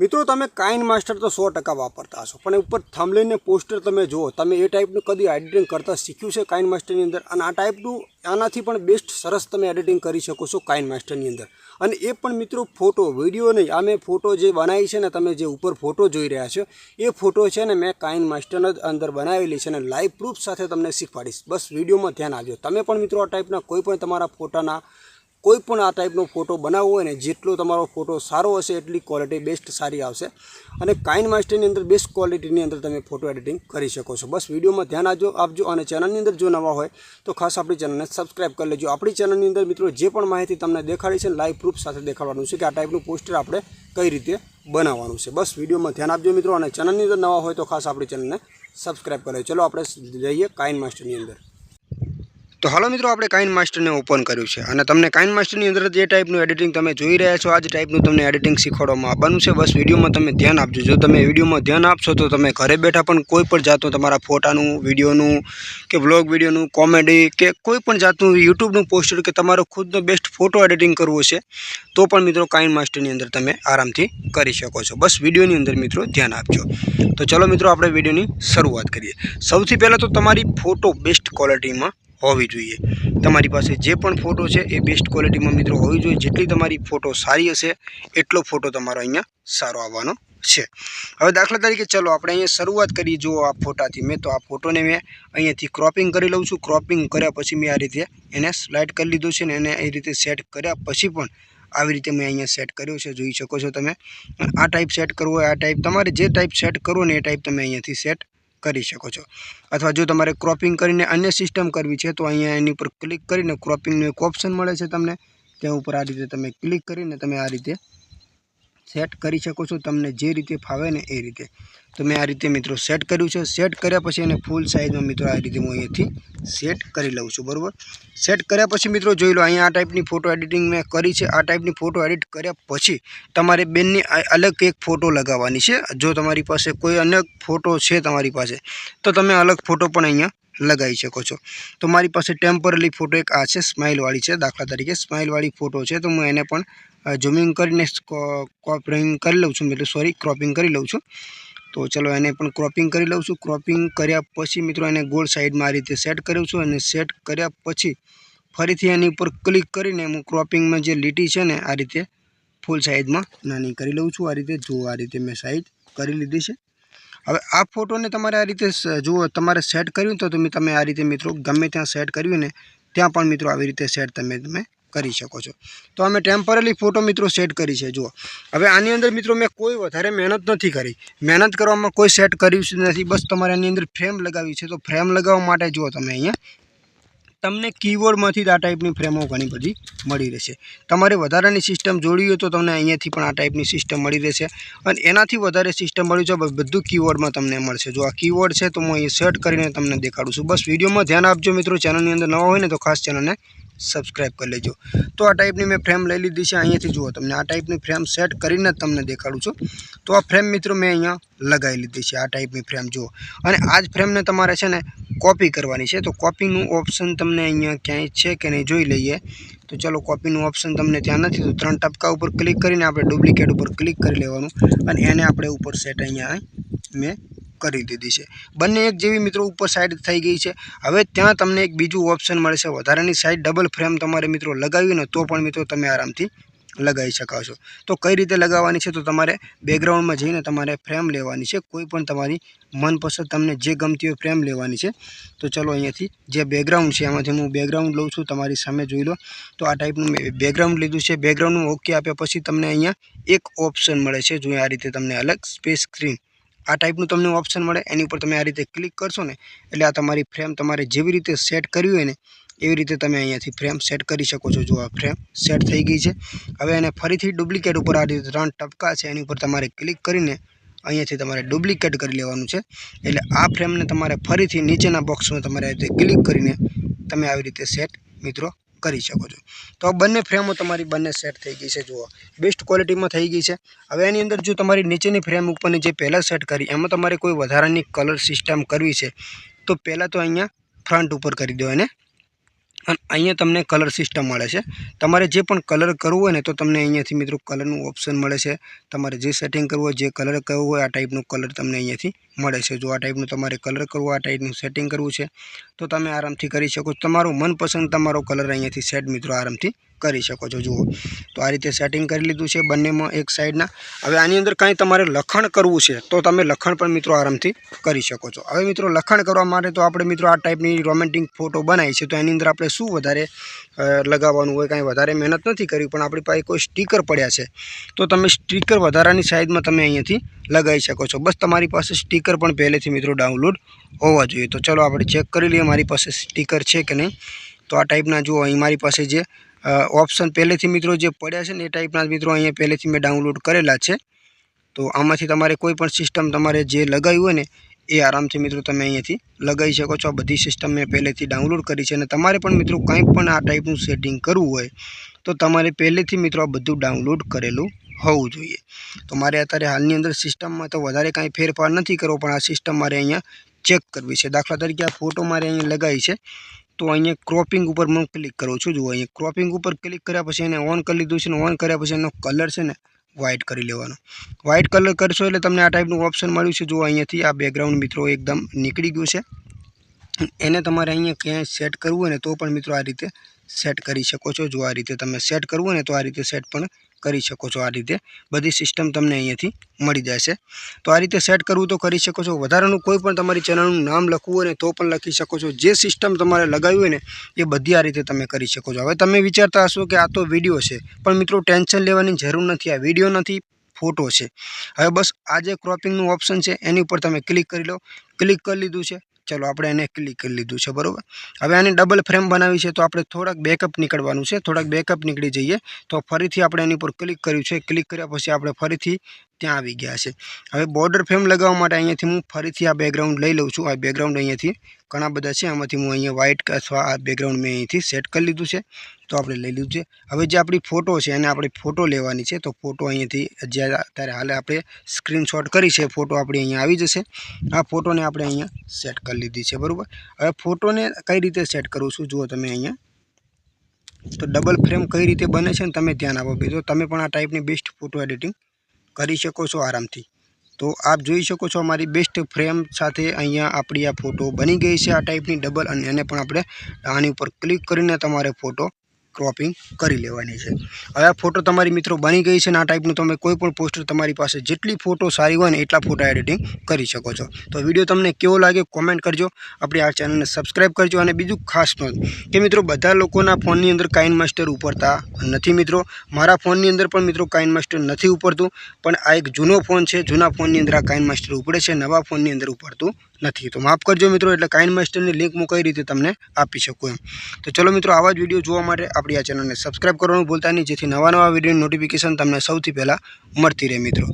મિત્રો, તમે Kine master તો સો ટકા વાપરતા હશો, પણ ઉપર થંબલેન પોસ્ટર તમે જુઓ, તમે એ ટાઈપનું કદી એડિટિંગ કરતા શીખ્યું છે કાઇન માસ્ટરની અંદર? અને આ ટાઈપનું આનાથી પણ બેસ્ટ સરસ તમે એડિટિંગ કરી શકો છો કાઇન માસ્ટરની અંદર. અને એ પણ મિત્રો ફોટો, વીડિયો નહીં, આ મેં ફોટો જે બનાવી છે ને, તમે જે ઉપર ફોટો જોઈ રહ્યા છો, એ ફોટો છે ને મેં કાઇન માસ્ટરના જ અંદર બનાવેલી છે અને લાઈવ પ્રૂફ સાથે તમને શીખવાડીશ. બસ વિડીયોમાં ધ્યાન આપજો. તમે પણ મિત્રો આ ટાઈપના કોઈ પણ તમારા ફોટાના કોઈ પણ આ ટાઈપનો ફોટો બનાવવો હોય ને, જેટલો તમારો ફોટો સારો હશે, એટલી ક્વોલિટી બેસ્ટ સારી આવશે. અને કાઇન માસ્ટરની અંદર બેસ્ટ ક્વોલિટીની અંદર તમે ફોટો એડિટિંગ કરી શકો છો. બસ વિડીયોમાં ધ્યાન આપજો આપજો અને ચેનલની અંદર જો નવા હોય, તો ખાસ આપણી ચેનલને સબસ્ક્રાઇબ કરી લેજો. આપણી ચેનલની અંદર મિત્રો જે પણ માહિતી તમને દેખાડી છે લાઈવ પ્રૂફ સાથે દેખાડવાનું છે કે આ ટાઈપનું પોસ્ટર આપણે કઈ રીતે બનાવવાનું છે. બસ વિડીયોમાં ધ્યાન આપજો મિત્રો અને ચેનલની અંદર નવા હોય તો ખાસ આપણી ચેનલને સબસ્ક્રાઇબ કરી ચલો આપણે જઈએ કાઇન માસ્ટરની અંદર. તો હાલો મિત્રો, આપણે કાઇન માસ્ટરને ઓપન કર્યું છે. અને તમને કાઇન માસ્ટરની અંદર જે ટાઈપનું એડિટિંગ તમે જોઈ રહ્યા છો, આ જ ટાઈપનું તમને એડિટિંગ શીખવાડવામાં આવવાનું છે. બસ વિડીયોમાં તમે ધ્યાન આપજો. જો તમે વિડીયોમાં ધ્યાન આપશો, તો તમે ઘરે બેઠા પણ કોઈ પણ જાતનું તમારા ફોટાનું, વિડીયોનું કે વ્લોગ વિડીયોનું, કોમેડી કે કોઈ પણ જાતનું યુટ્યુબનું પોસ્ટર કે તમારો ખુદનો બેસ્ટ ફોટો એડિટિંગ કરવો છે, તો પણ મિત્રો કાઇન માસ્ટરની અંદર તમે આરામથી કરી શકો છો. બસ વિડીયોની અંદર મિત્રો ધ્યાન આપજો. તો ચલો મિત્રો, આપણે વિડીયોની શરૂઆત કરીએ. સૌથી પહેલાં તો તમારી ફોટો બેસ્ટ ક્વોલિટીમાં હોવી જોઈએ. તમારી પાસે જે પણ ફોટો છે એ બેસ્ટ ક્વોલિટીમાં મિત્રો હોવી જોઈએ. જેટલી તમારી ફોટો સારી હશે, એટલો ફોટો તમારો અહીંયા સારો આવવાનો છે. હવે દાખલા તરીકે ચલો આપણે અહીંયા શરૂઆત કરી જુઓ આ ફોટાથી મેં તો આ ફોટોને મેં અહીંયાથી ક્રોપિંગ કરી લઉં છું. ક્રોપિંગ કર્યા પછી મેં આ રીતે એને સ્લાઇડ કરી લીધું છે ને એને એ રીતે સેટ કર્યા પછી પણ આવી રીતે મેં અહીંયા સેટ કર્યો છે. જોઈ શકો છો તમે. આ ટાઈપ સેટ કરવો હોય, આ ટાઈપ તમારે જે ટાઈપ સેટ કરવો ને એ ટાઈપ તમે અહીંયાથી સેટ કરી શકો છો. અથવા જો તમારે ક્રોપિંગ કરીને અન્ય સિસ્ટમ કરવી છે, તો અહીંયા એની ઉપર ક્લિક કરીને ક્રોપિંગનું એક ઓપ્શન મળે છે તમને. ત્યાં ઉપર આ રીતે તમે ક્લિક કરીને તમે આ રીતે સેટ કરી શકો છો, તમને જે રીતે ફાવે ને એ રીતે. તો મેં આ રીતે મિત્રો સેટ કર્યું છે. સેટ કર્યા પછી એને ફૂલ સાઇઝમાં મિત્રો આ રીતે હું અહીંયાથી સેટ કરી લઉં છું, બરાબર? સેટ કર્યા પછી મિત્રો જોઈ લો, અહીંયા આ ટાઈપની ફોટો એડિટિંગ મેં કરી છે. આ ટાઈપની ફોટો એડિટ કર્યા પછી તમારે બેનની અલગ એક ફોટો લગાવવાની છે. જો તમારી પાસે કોઈ અન્ય ફોટો છે તમારી પાસે, તો તમે અલગ ફોટો પણ અહીંયા લગાવી શકો છો. તો મારી પાસે ટેમ્પરરી ફોટો એક આ છે સ્માઇલવાળી છે, દાખલા તરીકે સ્માઇલવાળી ફોટો છે. તો હું એને પણ ઝૂમિંગ કરીને ક્રોપિંગ કરી લઉં છું, એટલે સોરી ક્રોપિંગ કરી લઉં છું. તો ચલો એને પણ ક્રોપિંગ કરી લઉં છું. ક્રોપિંગ કર્યા પછી મિત્રો એને ગોળ સાઈડમાં આ રીતે સેટ કર્યું છું અને સેટ કર્યા પછી ફરીથી એની ઉપર ક્લિક કરીને હું ક્રોપિંગમાં જે લીટી છે ને આ રીતે ફૂલ સાઈઝમાં નાની કરી લઉં છું. આ રીતે જુઓ આ રીતે મેં સાઈઝ કરી લીધી છે. હવે આ ફોટોને તમારે આ રીતે જુઓ તમારે સેટ કર્યું તો તમે આ રીતે મિત્રો ગમે ત્યાં સેટ કર્યું ને, ત્યાં પણ મિત્રો આવી રીતે સેટ તમે તમે કરી શકો છો. તો અમે ટેમ્પરરી ફોટો મિત્રો સેટ કરી છે, જુઓ. હવે આની અંદર મિત્રો મેં કોઈ વધારે મહેનત નથી કરી. મહેનત કરવામાં કોઈ સેટ કર્યું નથી. બસ તમારે આની અંદર ફ્રેમ લગાવી છે. તો ફ્રેમ લગાવવા માટે જુઓ તમે અહીંયા. તમને કીબોર્ડમાંથી જ આ ટાઈપની ફ્રેમો ઘણી બધી મળી રહેશે. તમારે વધારાની સિસ્ટમ જોડવી હોય તો તમને અહીંયાથી પણ આ ટાઈપની સિસ્ટમ મળી રહેશે. અને એનાથી વધારે સિસ્ટમ મળી છે બધું કીબોર્ડમાં તમને મળશે. જો આ કીબોર્ડ છે તો હું અહીં સેટ કરીને તમને દેખાડું છું. બસ વિડીયોમાં ધ્યાન આપજો મિત્રો. ચેનલની અંદર નવા હોય ને તો ખાસ ચેનલને સબસ્ક્રાઈબ કરી લેજો. તો આ ટાઈપની મેં ફ્રેમ લઈ લીધી છે, અહીંયાથી જુઓ તમને. આ ટાઈપની ફ્રેમ સેટ કરીને તમને દેખાડું છું. તો આ ફ્રેમ મિત્રો મેં અહીંયા લગાવી લીધી છે, આ ટાઈપની ફ્રેમ જુઓ. અને આ જ ફ્રેમને તમારે છે ને કોપી કરવાની છે. તો કોપીનું ઓપ્શન તમને અહીંયા ક્યાંય છે કે નહીં જોઈ લઈએ. તો ચલો કોપીનું ઓપ્શન તમને ત્યાં નથી. તો ત્રણ ટપકા ઉપર ક્લિક કરીને આપણે ડુપ્લિકેટ ઉપર ક્લિક કરી લેવાનું. અને એને આપણે ઉપર સેટ અહીંયા મેં કરી દીધી છે. બંને એક જેવી મિત્રો ઉપર સાઈડ થઈ ગઈ છે. હવે ત્યાં તમને એક બીજું ઓપ્શન મળે છે વધારાની સાઈડ ડબલ ફ્રેમ તમારે મિત્રો લગાવી ને તો પણ મિત્રો તમે આરામથી લગાવી શકાશો તો કઈ રીતે લગાવવાની છે તો તમારે બેકગ્રાઉન્ડમાં જઈને તમારે ફ્રેમ લેવાની છે. કોઈ પણ તમારી મનપસંદ તમને જે ગમતી હોય ફ્રેમ લેવાની છે. તો ચલો અહીંયાથી જે બેકગ્રાઉન્ડ છે એમાંથી હું બેકગ્રાઉન્ડ લઉં છું. તમારી સામે જોઈ લો. તો આ ટાઈપનું બેકગ્રાઉન્ડ લીધું છે. બેકગ્રાઉન્ડનું ઓકે આપ્યા પછી તમને અહીંયા એક ઓપ્શન મળે છે. જો આ રીતે તમને અલગ સ્પેસ સ્ક્રીન આ ટાઈપનું તમને ઓપ્શન મળે. એની ઉપર તમે આ રીતે ક્લિક કરશો ને, એટલે આ તમારી ફ્રેમ તમારે જેવી રીતે સેટ કરવી હોય ને, એવી રીતે તમે અહીંયાથી ફ્રેમ સેટ કરી શકો છો. જો આ ફ્રેમ સેટ થઈ ગઈ છે, હવે એને ફરીથી ડુપ્લિકેટ ઉપર આ રીતે ત્રણ ટપકા છે. એની ઉપર તમારે ક્લિક કરીને અહીંયાથી તમારે ડુપ્લિકેટ કરી લેવાનું છે. એટલે આ ફ્રેમને તમારે ફરીથી નીચેના બોક્સમાં તમારે આ રીતે ક્લિક કરીને તમે આવી રીતે સેટ મિત્રો કરી શકો છો. તો આ બંને ફ્રેમો તમારી બંને સેટ થઈ ગઈ છે, જુઓ. બેસ્ટ ક્વોલિટીમાં થઈ ગઈ છે. હવે એની અંદર જો તમારી નીચેની ફ્રેમ ઉપરની જે પહેલાં સેટ કરી, એમાં તમારે કોઈ વધારાની કલર સિસ્ટમ કરવી છે, તો પહેલાં તો અહીંયા ફ્રન્ટ ઉપર કરી દો એને. અને અહીંયા તમને કલર સિસ્ટમ મળે છે. તમારે જે પણ કલર કરવો હોય ને, તો તમને અહીંયાથી મિત્રો કલરનું ઓપ્શન મળે છે. તમારે જે સેટિંગ કરવું હોય, જે કલર કરવો હોય, આ ટાઈપનું કલર તમને અહીંયાથી મળે છે. જો આ ટાઈપનું તમારે કલર કરવું આ ટાઈપનું સેટિંગ કરવું છે, તો તમે આરામથી કરી શકો તમારો મનપસંદ તમારો કલર અહીંયાથી સેટ મિત્રો આરામથી કરી શકો છો. જુઓ, તો આ રીતે સેટિંગ કરી લીધું છે બંનેમાં એક સાઈડના હવે આની અંદર કાંઈ તમારે લખાણ કરવું છે, તો તમે લખણ પણ મિત્રો આરામથી કરી શકો છો. હવે મિત્રો લખાણ કરવા માટે તો આપણે મિત્રો આ ટાઈપની રોમેન્ટિક ફોટો બનાવી છે, તો એની અંદર આપણે શું વધારે લગાવવાનું હોય, કાંઈ વધારે મહેનત નથી કરવી પણ આપણી પાસે કોઈ સ્ટીકર પડ્યા છે, તો તમે સ્ટીકર વધારાની સાઈઝમાં તમે અહીંયાથી લગાવી શકો છો. બસ તમારી પાસે સ્ટીકર પણ પહેલેથી મિત્રો ડાઉનલોડ હોવા જોઈએ. તો ચલો આપણે ચેક કરી લઈએ મારી પાસે સ્ટીકર છે કે નહીં. તો આ ટાઈપના જુઓ, અહીં મારી પાસે જે ઓપ્શન પહેલેથી મિત્રો જે પડ્યા છે ને એ ટાઈપના મિત્રો અહીંયા પહેલેથી મેં ડાઉનલોડ કરેલા છે. તો આમાંથી તમારે કોઈ પણ સિસ્ટમ તમારે જે લગાવ્યું હોય ને, એ આરામથી મિત્રો તમે અહીંયાથી લગાવી શકો છો. આ બધી સિસ્ટમ મેં પહેલેથી ડાઉનલોડ કરી છે અને તમારે પણ મિત્રો કંઈ પણ આ ટાઈપનું સેટિંગ કરવું હોય, તો તમારે પહેલેથી મિત્રો આ બધું ડાઉનલોડ કરેલું હોવું જોઈએ. તો મારે અત્યારે હાલની અંદર સિસ્ટમમાં તો વધારે કાંઈ ફેરફાર નથી કરવો, પણ આ સિસ્ટમ મારે અહીંયા ચેક કરવી છે. દાખલા તરીકે આ ફોટો મારે અહીંયા લગાવી છે. તો અહીંયા ક્રોપિંગ ઉપર હું ક્લિક કરું છું. જુઓ, અહીંયા ક્રોપિંગ ઉપર ક્લિક કર્યા પછી એને ઓન કરી લીધું છે ને ઓન કર્યા પછી એનો કલર છે ને વ્હાઇટ કરી લેવાનો. વ્હાઇટ કલર કરશો એટલે તમને આ ટાઈપનું ઓપ્શન મળ્યું છે. જુઓ, અહીંયાથી આ બેકગ્રાઉન્ડ મિત્રો એકદમ નીકળી ગયું છે. એને તમારે અહીંયા ક્યાંય સેટ કરવું હોય ને તો પણ મિત્રો આ રીતે સેટ કરી શકો છો. જો આ રીતે તમે સેટ કરવું હોય ને તો આ રીતે સેટ પણ કરી શકો છો આ રીતે. બધી સિસ્ટમ તમને અહીંયાથી મળી જશે. તો આ રીતે સેટ કરવું તો કરી શકો છો. વધારાનું કોઈ પણ તમારી ચેનલનું નામ લખવું હોય ને તો પણ લખી શકો છો. જે સિસ્ટમ તમારે લગાવી હોય ને, એ બધી આ રીતે તમે કરી શકો છો. હવે તમે વિચારતા હશો કે આ તો વીડિયો છે. પણ મિત્રો, ટેન્શન લેવાની જરૂર નથી. આ વીડિયો નથી ફોટો છે. હવે બસ આ જે ક્રોપિંગનું ઓપ્શન છે, એની ઉપર તમે ક્લિક કરી લો. ક્લિક કરી લીધું છે. ચલો આપણે એને ક્લિક કરી લીધું છે, બરાબર? હવે આની ડબલ ફ્રેમ બનાવી છે, તો આપણે થોડાક બેકઅપ નીકળવાનું છે, થોડાક બેકઅપ નીકળી જઈએ. તો ફરીથી આપણે એની ઉપર ક્લિક કર્યું છે ક્લિક કર્યા પછી આપણે ફરીથી ત્યાં આવી ગયા છે. હવે બોર્ડર ફ્રેમ લગાવવા માટે અહીંયાથી હું ફરીથી આ બેકગ્રાઉન્ડ લઈ લઉં છું. આ બેકગ્રાઉન્ડ અહીંયાથી ઘણા બધા છે, આમાંથી હું અહીંયા વ્હાઇટ અથવા આ બેકગ્રાઉન્ડ મેં અહીંથી સેટ કરી લીધું છે. તો આપણે લઈ લીધું છે. હવે જે આપણી ફોટો છે, એને આપણે ફોટો લેવાની છે. તો ફોટો અહીંયાથી જ્યારે અત્યારે હાલે આપણે સ્ક્રીનશોટ કરી છે. ફોટો આપણી અહીંયા આવી જશે. આ ફોટોને આપણે અહીંયા સેટ કરી લીધી છે, બરાબર? હવે ફોટોને કઈ રીતે સેટ કરું છું? જુઓ તમે અહીંયા. તો ડબલ ફ્રેમ કઈ રીતે બને છે ને તમે ધ્યાન આપો બીજો તમે પણ આ ટાઈપની બેસ્ટ ફોટો એડિટિંગ કરી શકો છો આરામથી. તો આપ જોઈ શકો છો અમારી બેસ્ટ ફ્રેમ સાથે અહીંયા આપણી આ ફોટો બની ગઈ છે આ ટાઈપની ડબલ અને એને પણ આપણે આની ઉપર ક્લિક કરીને તમારે ફોટો ક્રોપિંગ કરી લેવાની છે. હવે આ ફોટો તમારી મિત્રો બની ગઈ છે ને આ ટાઈપનું તમે કોઈ પણ પોસ્ટર તમારી પાસે જેટલી ફોટો સારી હોય ને એટલા ફોટા એડિટિંગ કરી શકો છો. તો વીડિયો તમને કેવો લાગે કોમેન્ટ કરજો. આપણી આ ચેનલને સબસ્ક્રાઈબ કરજો અને બીજું ખાસ નોંધ કે મિત્રો બધા લોકોના ફોનની અંદર કાઇન માસ્ટર ઉપરતા નથી મિત્રો. મારા ફોનની અંદર પણ મિત્રો કાઇન માસ્ટર નથી ઉપરતું. પણ આ એક જૂનો ફોન છે. જૂના ફોનની અંદર આ કાઇન માસ્ટર ઉપડે છે. નવા ફોનની અંદર ઉપડતું નથી. તો માફ કરજો મિત્રો, એટલે કાઇન માસ્ટરની લિંક હું કઈ રીતે તમને આપી શકું એમ. તો ચલો મિત્રો, આવા જ વીડિયો જોવા માટે આપણી આ ચેનલને સબસ્ક્રાઈબ કરવાનું ભૂલતા નહીં, જેથી નવા નવા વિડીયોની નોટિફિકેશન તમને સૌથી પહેલાં મળતી રહે મિત્રો.